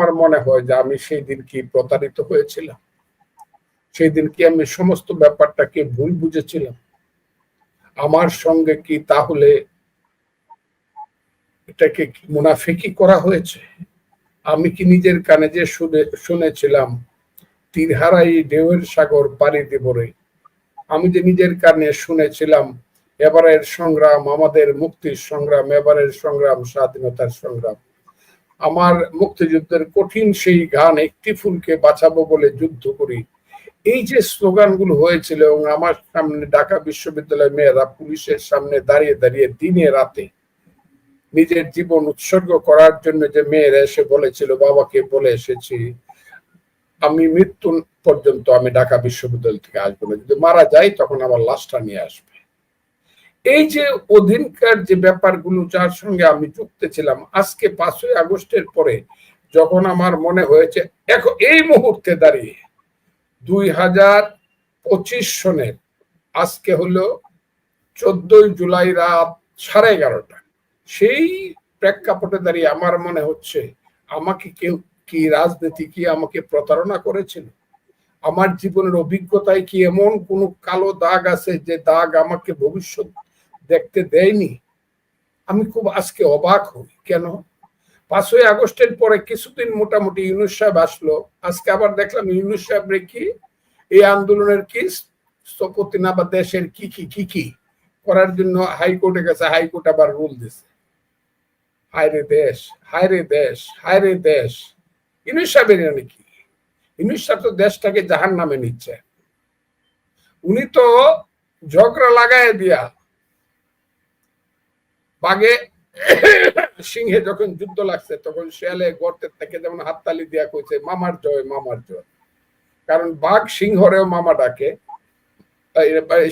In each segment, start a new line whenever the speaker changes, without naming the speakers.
আমার মনে হয় যে আমি সেই দিন কি প্রতারিত হয়েছিলাম? সেই দিন কি আমি সমস্ত ব্যাপারটাকে ভুল বুঝেছিলাম? আমার সঙ্গে কি তাহলে এটাকে কি মুনাফিকি করা হয়েছে? আমি কি নিজের কানে যে শুনে, শুনেছিলাম, তীরহারাই ঢেউয়ের সাগর পাড়ি দেব রে। আমি যে নিজের কানে শুনেছিলাম, এবারের সংগ্রাম আমাদের মুক্তির সংগ্রাম, এবারের সংগ্রাম, স্বাধীনতার সংগ্রাম। আমার মুক্তিযুদ্ধের কঠিন সেই গান একটি ফুলকে বাঁচাবো বলে যুদ্ধ করি। এই যে স্লোগানগুলো হয়েছিল এবং আমার সামনে ঢাকা বিশ্ববিদ্যালয়ের মেয়েরা পুলিশের সামনে দাঁড়িয়ে দাঁড়িয়ে দিনে রাতে নিজের জীবন উৎসর্গ করার জন্য যে মেয়েরা এসে বলেছিল, বাবাকে বলে এসেছি, আমি মৃত্যু পর্যন্ত আমি ঢাকা বিশ্ববিদ্যালয় থেকে আসব না। যদি মারা যাই তখন আমার লাশটা নিয়ে আসবে। এই যে অধীনকার যে ব্যাপারগুলো যার সঙ্গে আমি যুক্ত ছিলাম, আজকে পাঁচই আগস্টের পরে যখন আমার মনে হয়েছে এখন এই মুহূর্তে দাঁড়িয়ে দুই হাজার পঁচিশ সনের, আজকে হলো চোদ্দই জুলাই রাত সাড়ে এগারোটা, সেই প্রেক্ষাপটে দাঁড়িয়ে আমার মনে হচ্ছে, আমাকে কেউ কি রাজনীতি কি আমাকে প্রতারণা করেছিল? আমার জীবনের অভিজ্ঞতায় কি এমন কোন কালো দাগ আছে যে দাগ আমাকে ভবিষ্যৎ দেখতে দেয়নি। আমি খুব আজকে অবাক হই। কেন? পাঁচই আগস্টের পরে কিছুদিন মোটামুটি ইউনুস সাহেব আসলো। আজকে আবার দেখলাম ইউনুস সাহেব কি? এই আন্দোলনের কি স্থপতি না বা দেশের কি কি কি কি করার জন্য হাইকোর্টে গেছে। হাইকোর্ট আবার রুল দিছে। হায়রে দেশ হায়রে দেশ হায়রে দেশ। ইউনুস সাহেবের নাকি ইউনুস সাহেব তো দেশটাকে জাহান নামে নিচ্ছে। উনি তো ঝগড়া লাগায় দিয়া বাগে সিংহে যখন যুদ্ধ লাগছে, তখন শিয়ালে গর্তের থেকে যেমন হাততালি দিয়া কইছে, মামার জয় মামার জয়। কারণ বাঘ সিংহরেও মামা ডাকে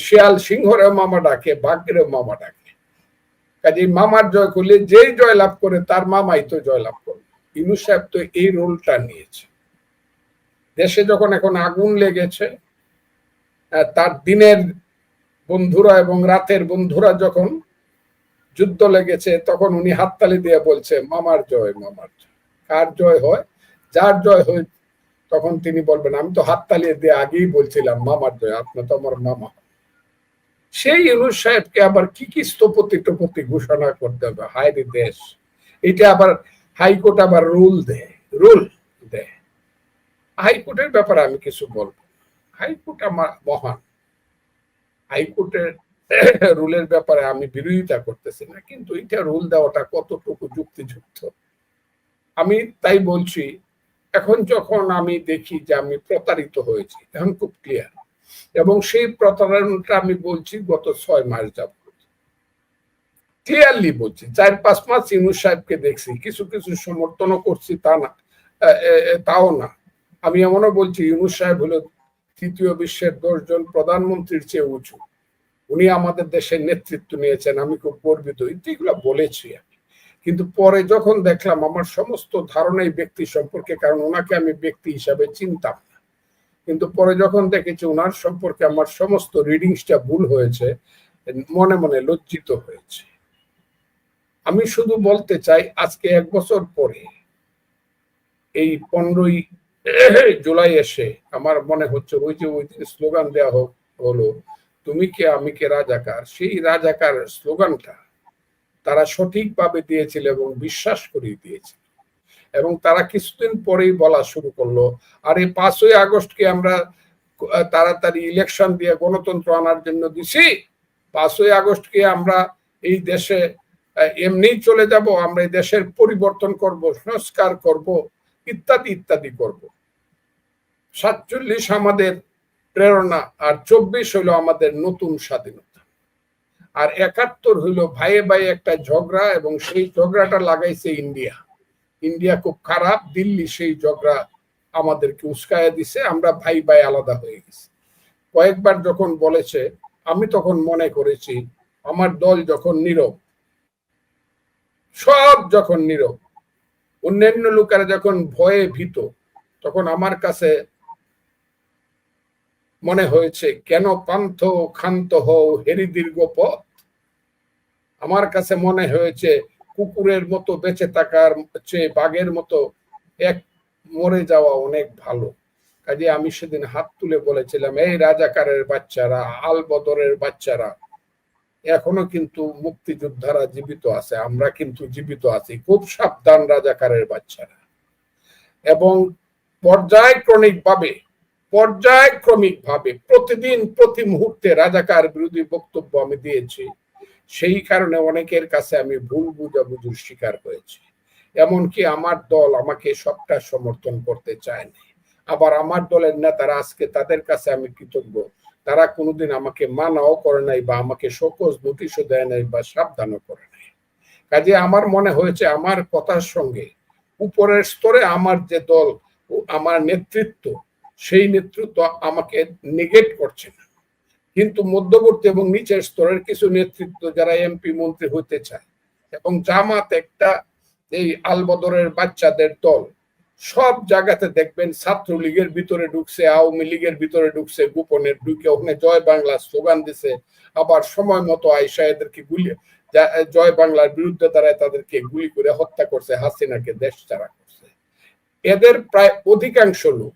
শিয়াল সিংহরেও মামা ডাকে, বাঘেরও মামা ডাকে। কাজে মামার জয় করলে যেই জয় লাভ করে, তার মামাই তো জয় লাভ করবে। ইনু সাহেব তো এই রোলটা নিয়েছে। দেশে যখন এখন আগুন লেগেছে তার দিনের বন্ধুরা এবং রাতের বন্ধুরা যখন যুদ্ধ লেগেছে, তখন উনি হাততালি দিয়ে বলছে, মামার জয় মামার জয়। কার জয় হয়? যার জয় হয়, তখন তিনি বলবেন, আমি তো হাততালি দিয়ে আগেই বলছিলাম, মামার জয় আপনার তো আমার মামা। সেই ইউনুস সাহেবকে আবার কি কি স্থপতি টপতি ঘোষণা করতে হবে? হায়রে দেশ! এটা আবার হাইকোর্ট আবার রুল দেয় রুল দেয়। হাইকোর্টের ব্যাপারে আমি কিছু বলব হাইকোর্ট আমার মহান। হাইকোর্টের রুলের ব্যাপারে আমি বিরোধিতা করতেছি না, কিন্তু এটা রুল দেওয়াটা কতটুকু যুক্তিযুক্ত? আমি তাই বলছি, এখন যখন আমি দেখি যে আমি প্রতারিত হয়েছি, এখন খুব ক্লিয়ার এবং সেই প্রতারণাটা আমি বলছি গত ছয় মাস যাব ক্লিয়ারলি বলছি, চার পাঁচ মাস ইনু সাহেবকে দেখছি, কিছু কিছু সমর্থনও করছি তা না তাও না। আমি এমনও বলছি, ইউনুস সাহেব হলো তৃতীয় বিশ্বের দশজন প্রধানমন্ত্রীর চেয়ে উঁচু। উনি আমাদের দেশের নেতৃত্ব নিয়েছেন, আমি খুব গর্বিত। এগুলো বলেছি আমি। কিন্তু পরে যখন দেখলাম আমার সমস্ত ধারণাই ব্যক্তি সম্পর্কে, কারণ ওনাকে আমি ব্যক্তি হিসাবে চিনতাম না। কিন্তু পরে যখন দেখেছি ওনার সম্পর্কে আমার সমস্ত রিডিংসটা ভুল হয়েছে, মনে মনে লজ্জিত হয়েছে। আমি শুধু বলতে চাই, আজকে এক বছর পরে, এই পনেরোই জুলাই এসে আমার মনে হচ্ছে ওই যে ওই দিন স্লোগান দেওয়া হোক, হলো তুমি কে? আমি কে রাজাকার? সেই রাজাকার স্লোগানটা তারা সঠিকভাবে দিয়েছিল এবং বিশ্বাস করিয়ে দিয়েছিল। এবং তারা কিছুদিন পরেই বলা শুরু করল, আর এই পাঁচই আগস্টকে আমরা তাড়াতাড়ি ইলেকশন দিয়ে গণতন্ত্র আনার জন্য দিছি। পাঁচই আগস্টকে আমরা এই দেশে এমনি চলে যাব, আমরা এই দেশের পরিবর্তন করব, সংস্কার করব, ইত্যাদি ইত্যাদি করব। সাতচল্লিশ আমাদের প্রেরণা আর চব্বিশ হইল আমাদের নতুন স্বাধীনতা। আর একাত্তর হইল ভাইয়ে ভাই একটা ঝগড়া এবং সেই ঝগড়াটা লাগাইছে ইন্ডিয়া। ইন্ডিয়া খুব খারাপ, দিল্লি সেই ঝগড়া আমাদেরকে উস্কায়া দিছে, আমরা ভাই ভাই আলাদা হয়ে গেছি। কয়েকবার যখন বলেছে, আমি তখন মনে করেছি, আমার দল যখন নীরব, সব যখন নীরব, অন্যান্য লোকেরা যখন ভয়ে ভীত, তখন আমার কাছে মনে হয়েছে, কেন পান্থ ক্ষান্ত হও হেরি দীর্ঘ পথ? আমার কাছে মনে হয়েছে, কুকুরের মতো বেঁচে থাকার চেয়ে বাঘের মতো এক মরে যাওয়া অনেক ভালো। কাজে আমি সেদিন হাত তুলে বলেছিলাম, এই রাজাকারের বাচ্চারা আল বদরের বাচ্চারা, এখনও কিন্তু মুক্তিযোদ্ধারা জীবিত আছে, আমরা কিন্তু জীবিত আছি, খুব সাবধান রাজাকারের বাচ্চারা। এবং পর্যায়ক্রমিক ভাবে পর্যায়ক্রমিক ভাবে প্রতিদিন প্রতি মুহূর্তে রাজাকার বিরোধী বক্তব্য আমি দিয়েছি। সেই কারণে অনেকের কাছে আমি ভুল বুঝাবুঝির শিকার হয়েছি। এমনকি আমার দল আমাকে সবটা সমর্থন করতে চায়নি। আবার আমার দলের নেতারা আজকে তাদের কাছে আমি কৃতজ্ঞ। তারা কোনোদিন আমাকে মানাও করে নাই বা আমাকে সকোজ নোটিশও দেয় নাই বা সাবধানও করে নাই। কাজে আমার মনে হয়েছে আমার কথার সঙ্গে উপরের স্তরে আমার যে দল আমার নেতৃত্ব সেই নেতৃত্ব আমাকে নেগেট করছে না। কিন্তু মধ্যবর্তী এবং নিচের স্তরের কিছু নেতৃত্ব যারা এমপি মন্ত্রী হতে চায় এবং জামাত একটা এই আলবদরের বাচ্চাদের দল, সব জায়গাতে দেখবেন ছাত্রলীগের ভিতরে ঢুকছে, আওয়ামী লীগের ভিতরে ঢুকছে গোপনের ঢুকে ওখানে জয় বাংলা স্লোগান দিছে, আবার সময় মতো আইসা এদেরকে গুলি জয় বাংলার বিরুদ্ধে দাঁড়ায় তাদেরকে গুলি করে হত্যা করছে, হাসিনাকে দেশ ছাড়া করছে। এদের প্রায় অধিকাংশ লোক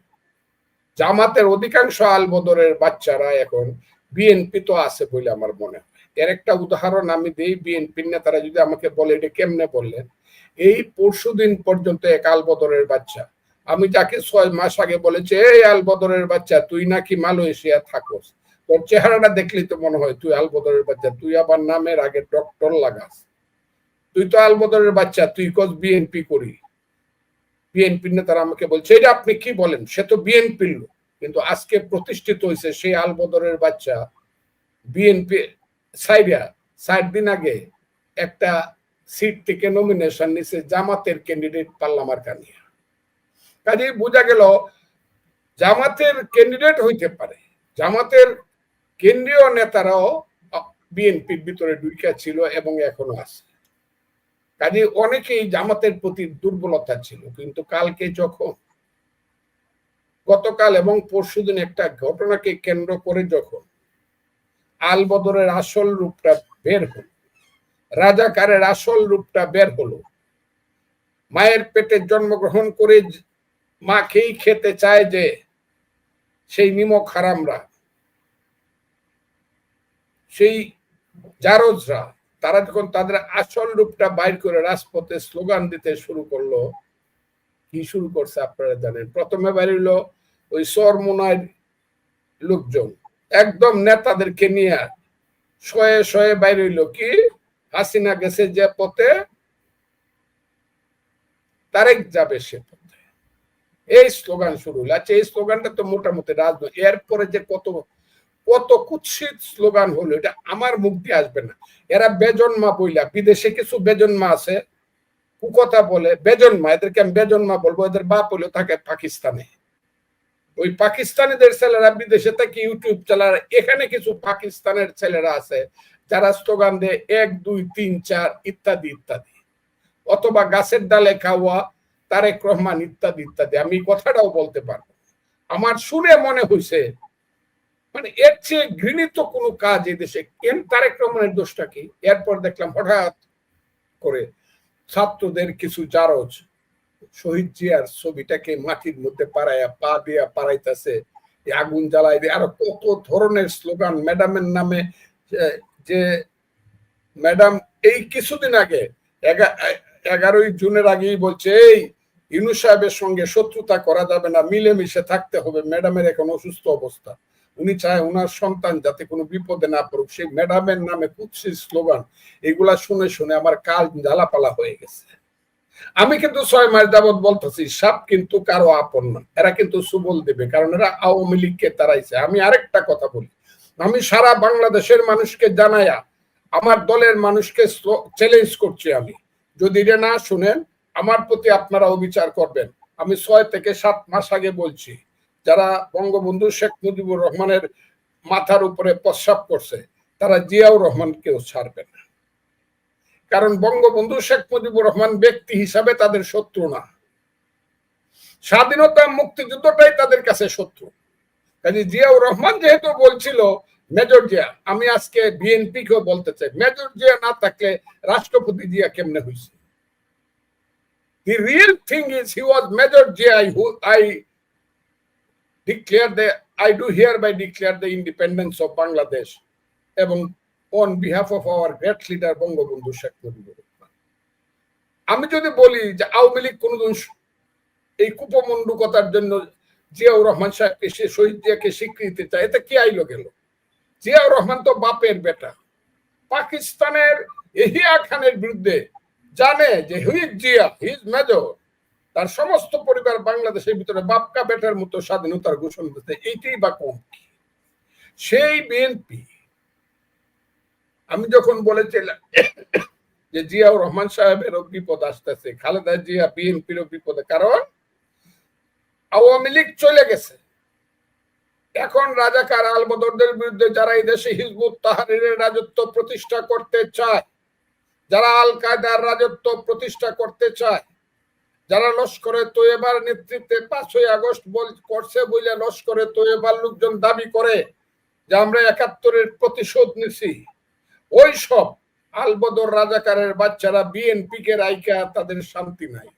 জামাতের অধিকাংশ আলবদরের বাচ্চারা এখন বিএনপি তো আছে বলে আমার মনে হয়। এর একটা উদাহরণ আমি দিই বিএনপির নেতারা যদি আমাকে বলে, এটা কেমনে বললেন? এই পরশু দিন পর্যন্ত এক আলবদরের বাচ্চা। আমি যাকে ছয় মাস আগে বলেছি, এই আলবদরের বাচ্চা, তুই নাকি মালয়েশিয়া থাকোস। তোর চেহারাটা দেখলি তো মনে হয় তুই আলবদরের বাচ্চা। তুই আবার নামের আগে ডক্টর লাগাস। তুই তো আলবদরের বাচ্চা, তুই কস বিএনপি করি। বিএনপি নেতারা আমাকে বলছে, এটা আপনি কি বলেন? সে তো বিএনপির লোক। কিন্তু আজকে প্রতিষ্ঠিত হয়েছে সেই আলবদরের বাচ্চা বিএনপি সাইডিয়া ষাট দিন আগে একটা সিট থেকে নমিনেশন নিছে জামাতের ক্যান্ডিডেট পাল্লামার কানিয়া কাজে বোঝা গেল, জামাতের ক্যান্ডিডেট হইতে পারে। জামাতের কেন্দ্রীয় নেতারাও বিএনপির ভিতরে ঢুকা ছিল এবং এখনও আছে। কাজে অনেকেই জামাতের প্রতি দুর্বলতা ছিল, কিন্তু কালকে যখন গতকাল এবং পরশুদিন একটা ঘটনাকে কেন্দ্র করে যখন আলবদরের আসল রূপটা বের হল, রাজাকারের আসল রূপটা বের হলো, মায়ের পেটে জন্মগ্রহণ করে মাকেই খেতে চায় যে সেই নিমক হারামরা, সেই জারজরা তারা যখন তাদের আসল রূপটা বাইর করে রাজপথে স্লোগান দিতে শুরু করল, কি শুরু করছে আপনারা জানেন? প্রথমে বাড়িল ওই সরমোনার লোকজন। একদম নেতাদেরকে নিয়ে শয়ে শয়ে বাইরে হইল। কি? হাসিনা গেছে যে পথে, তারেক যাবে সে পথে। এই স্লোগান শুরু হলো আচ্ছা এই স্লোগানটা তো মোটামুটি রাজনৈতিক। এরপরে যে কত কত কুৎসিত স্লোগান হলো, এটা আমার দিয়ে আসবে না। এরা বেজন্মা বইলা বিদেশে কিছু বেজন্মা আছে, কুকথা বলে, বেজন্মা, এদেরকে আমি বেজন্মা বলব, এদের বাপ হইল থাকে পাকিস্তানে। ওই পাকিস্তানিদের ছেলেরা বিদেশে থেকে ইউটিউব চালার এখানে কিছু পাকিস্তানের ছেলেরা আছে, যারা স্লোগান দেয়, এক, দুই, তিন, চার, ইত্যাদি ইত্যাদি। অথবা গাছের ডালে খাওয়া, তারেক রহমান, ইত্যাদি ইত্যাদি। আমি কথাটাও বলতে পারব। আমার শুনে মনে হয়েছে মানে এর চেয়ে ঘৃণিত কোনো কাজ এই দেশে। এম তারেক রহমানের দোষটা কি? এরপর দেখলাম হঠাৎ করে ছাত্রদের কিছু জারজ শহীদ জিয়ার ছবিটাকে মাটির মধ্যে পাড়াইয়া পা দিয়া পাড়াইতেছে আগুন জ্বালাই দিয়ে। আরও কত ধরনের স্লোগান, ম্যাডামের নামে যে ম্যাডাম এই কিছুদিন আগে এগারোই জুনের আগেই বলছে, এই ইনু সাহেবের সঙ্গে শত্রুতা করা যাবে না, মিলেমিশে থাকতে হবে, ম্যাডামের এখন অসুস্থ অবস্থা। উনি চায় ওনার সন্তান যাতে কোনো বিপদে না পড়ুক। সেই ম্যাডামের নামে কুৎসি স্লোগান, এগুলা শুনে শুনে আমার কাল জ্বালাপালা হয়ে গেছে। আমি কিন্তু ছয় মাস যাবৎ বলতেছি, সাপ কিন্তু কারও আপন না এরা কিন্তু সুবল দেবে, কারণ এরা আওয়ামী লীগকে তারাইছে আমি আরেকটা কথা বলি, আমি সারা বাংলাদেশের মানুষকে জানায়া, আমার দলের মানুষকে চ্যালেঞ্জ করছি আমি। যদি এটা না শুনেন, আমার প্রতি আপনারা অবিচার করবেন। আমি ছয় থেকে সাত মাস আগে বলছি যারা বঙ্গবন্ধু শেখ মুজিবুর রহমানের মাথার উপরে প্রস্রাব করছে, তারা জিয়াউর রহমানকেও ছাড়বে না। কারণ বঙ্গবন্ধু শেখ মুজিবুর রহমান ব্যক্তি হিসাবে তাদের শত্রু না। স্বাধীনতা মুক্তিযুদ্ধটাই তাদের কাছে শত্রু। কাজে জিয়াউর রহমান যেহেতু বলছিল, মেজর জিয়া, আমি আজকে বিএনপি কেও বলতে চাই, মেজর জিয়া না থাকলে রাষ্ট্রপতি জিয়া কেমনে হয়েছে real thing is he was Major J.I. who, I declare the, I do hereby declare the independence of Bangladesh এবং on behalf of our great leader Bangabandhu Sheikh Mujibur আমি যদি বলি যে আওয়ামী লীগ কোনদিন এই কুপমন্ডুকতার জন্য জিয়াউর রহমান সাহেবকে সে শহীদ জিয়াকে স্বীকৃতি চায় এতে কি আইলো গেল? জিয়াউর রহমান তো বাপের বেটা। পাকিস্তানের এহিয়া খানের বিরুদ্ধে জানে যে হুইজ জিয়া হিজ মেজর। তার সমস্ত পরিবার বাংলাদেশের ভিতরে বাপকা বেটার মতো স্বাধীনতার ঘোষণা দিতে এইটাই বা কম সেই বিএনপি আমি যখন বলেছিলাম যে জিয়াউর রহমান বিপদ আসতেছে, খালেদা জিয়া কারণ আওয়ামী লীগ চলে গেছে। এখন রাজাকার আলবদরদের বিরুদ্ধে যারা এই দেশে হিজবুত তাহারিরের রাজত্ব প্রতিষ্ঠা করতে চায়, যারা আল কায়দার রাজত্ব প্রতিষ্ঠা করতে চায় যারা লস্করে তৈবার নেতৃত্বে পাঁচই আগস্ট করছে বলে লস্করে তৈবার লোকজন দাবি করে যে আমরা একাত্তরের প্রতিশোধ নিছি। ওই সব আলবদর রাজাকারের বাচ্চারা বিএনপি কে রাইকা তাদের শান্তি নাই।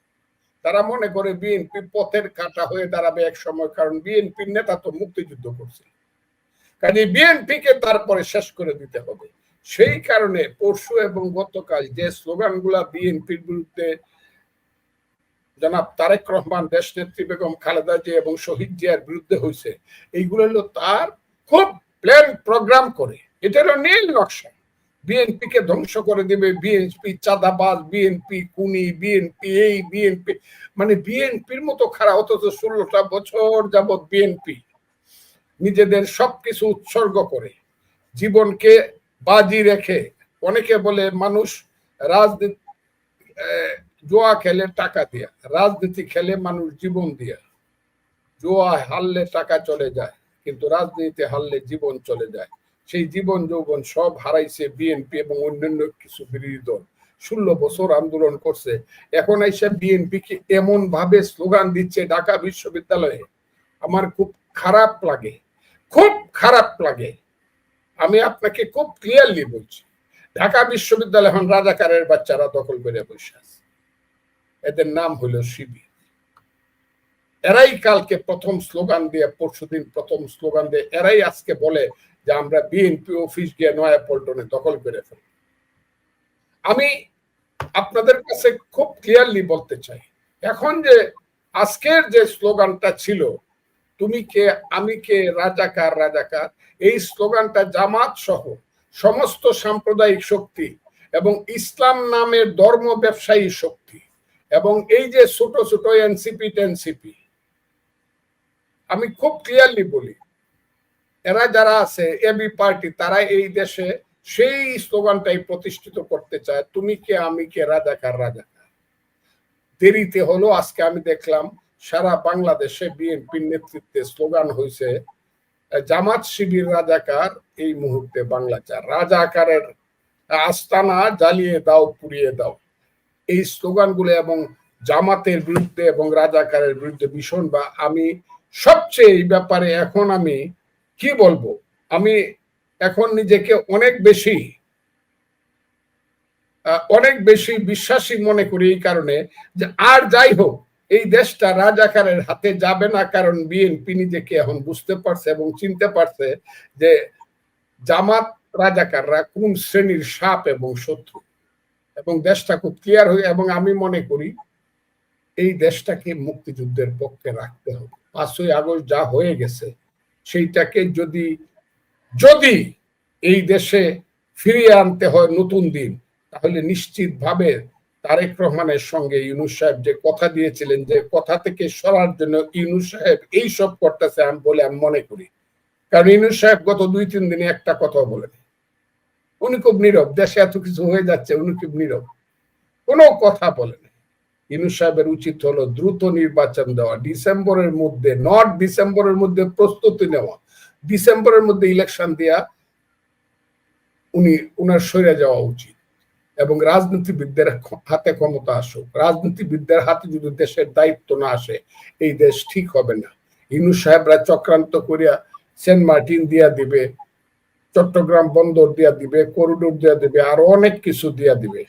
তারা মনে করে বিএনপি পথের কাটা হয়ে দাঁড়াবে এক সময়, কারণ বিএনপির নেতা তো মুক্তিযুদ্ধ করছে। কাজে বিএনপি কে তারপরে শেষ করে দিতে হবে। সেই কারণে পরশু এবং গতকাল যে স্লোগানগুলা বিএনপির বিরুদ্ধে জনাব তারেক রহমান দেশ নেত্রী বেগম খালেদা জিয়া এবং শহীদ জিয়ার বিরুদ্ধে হয়েছে এইগুলো হলো তার খুব প্ল্যান প্রোগ্রাম করে। এটা হলো নীল নকশা। বিএনপি কে ধ্বংস করে দেবে বিএনপি, চাঁদাবাজ, বিএনপি কুনি বিএনপি এই, বিএনপি। মানে বিএনপির মতো খারাপ অথচ ষোলোটা বছর যাবৎ বিএনপি নিজেদের সবকিছু উৎসর্গ করে। জীবনকে বাজি রেখে অনেকে বলে মানুষ রাজনীতি জোয়া খেলে টাকা দিয়া, রাজনীতি খেলে মানুষ জীবন দিয়া। জোয়া হারলে টাকা চলে যায়, কিন্তু রাজনীতি হারলে জীবন চলে যায়। সেই জীবন যৌবন সব হারাইছে বিএনপি এবং অন্যান্য কিছু বিরোধী দল। ষোলো বছর আন্দোলন করছে। এখন এসে বিএনপি কি এমন ভাবে স্লোগান দিচ্ছে ঢাকা বিশ্ববিদ্যালয়ে, আমার খুব খারাপ লাগে, খুব খারাপ লাগে। আমি আপনাকে খুব ক্লিয়ারলি বলছি, ঢাকা বিশ্ববিদ্যালয় এখন রাজাকারের বাচ্চারা দখল করে বসে আছে। এদের নাম হলো শিবির। এরাই কালকে প্রথম স্লোগান দিয়ে পরশুদিন প্রথম স্লোগান দিয়ে, এরাই আজকে বলে যে আমরা বিএনপি অফিস গিয়ে নয়া পল্টনে দখল করে ফেলি আমি আপনাদের কাছে খুব ক্লিয়ারলি বলতে চাই, এখন যে আজকের যে স্লোগানটা ছিল, তুমি কে, আমি কে রাজাকার রাজাকার এই স্লোগানটা জামাত সহ সমস্ত সাম্প্রদায়িক শক্তি এবং ইসলাম নামের ধর্ম ব্যবসায়ী শক্তি এবং এই যে ছোট ছোট এনসিপি টেনসিপি আমি খুব ক্লিয়ারলি বলি, এরা যারা আছে এবি পার্টি তারা এই দেশে সেই স্লোগানটাই প্রতিষ্ঠিত করতে চায়, তুমি কে, আমি কে রাজাকার রাজাকার দেরিতে হলো, আজকে আমি দেখলাম সারা বাংলাদেশে বিএনপির নেতৃত্বে স্লোগান হয়েছে জামাত শিবির রাজাকার এই মুহূর্তে বাংলা বাংলাচার রাজাকারের আস্তানা জ্বালিয়ে দাও, পুড়িয়ে দাও। এই স্লোগানগুলো এবং জামাতের বিরুদ্ধে এবং রাজাকারের বিরুদ্ধে ভীষণ বা আমি সবচেয়ে এই ব্যাপারে এখন আমি কি বলব? আমি এখন নিজেকে অনেক বেশি অনেক বেশি বিশ্বাসী মনে করি এই কারণে যে আর যাই হোক, এই দেশটা রাজাকারের হাতে যাবে না কারণ বিএনপি নিজেকে এখন বুঝতে পারছে এবং চিনতে পারছে যে জামাত রাজাকাররা কোন শ্রেণির সাপ এবং শত্রু। এবং দেশটা খুব ক্লিয়ার হয়ে এবং আমি মনে করি এই দেশটাকে মুক্তিযুদ্ধের পক্ষে রাখতে হবে। পাঁচই আগস্ট যা হয়ে গেছে, সেইটাকে যদি যদি এই দেশে ফিরিয়ে আনতে হয় নতুন দিন, তাহলে নিশ্চিতভাবে তারেক রহমানের সঙ্গে ইউনুস সাহেব যে কথা দিয়েছিলেন, যে কথা থেকে সরার জন্য ইউনুস সাহেব এই সব করতেছে আমি বলে আমি মনে করি। কারণ ইউনুস সাহেব গত দুই তিন দিনে একটা কথা বলেন। উনি খুব নীরব, দেশে এত কিছু হয়ে যাচ্ছে উনি খুব নীরব। কোনো কথা বলেন ইউনুস সাহেবের উচিত হলো দ্রুত নির্বাচন দেওয়া, ডিসেম্বরের মধ্যে, নট ডিসেম্বরের মধ্যে প্রস্তুতি নেওয়া। ডিসেম্বরের মধ্যে ইলেকশন দেওয়া উনি, উনার সরে যাওয়া উচিত। এবং রাজনীতিবিদদের হাতে ক্ষমতা আসুক। রাজনীতিবিদদের হাতে যদি দেশের দায়িত্ব না আসে, এই দেশ ঠিক হবে না। ইনু সাহেবরা চক্রান্ত করিয়া সেন্ট মার্টিন দিয়া দিবে চট্টগ্রাম বন্দর দিয়া দিবে করিডোর দিয়া দিবে আরও অনেক কিছু দিয়া দিবে।